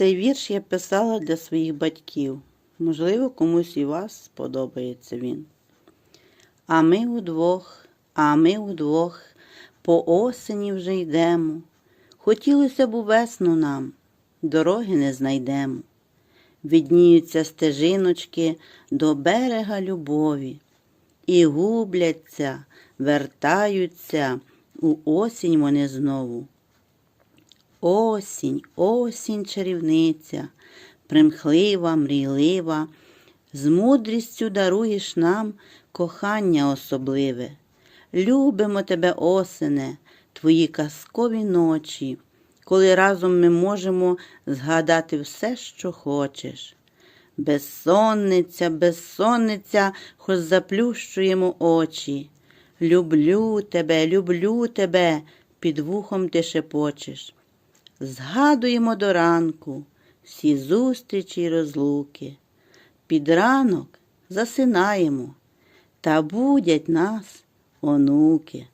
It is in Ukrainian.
Цей вірш я писала для своїх батьків. Можливо, комусь і вас сподобається він. А ми удвох, а ми удвох, по осені вже йдемо. Хотілося б у весну нам, дороги не знайдемо. Відніються стежиночки до берега любові, і губляться, вертаються у осінь вони знову. Осінь, осінь чарівниця, примхлива, мрійлива, з мудрістю даруєш нам кохання особливе. Любимо тебе, осене, твої казкові ночі, коли разом ми можемо згадати все, що хочеш. Безсонниця, безсонниця, хоч заплющуємо очі. Люблю тебе, люблю тебе, під вухом ти шепочеш. Згадуємо до ранку всі зустрічі й розлуки. Під ранок засинаємо та будять нас онуки.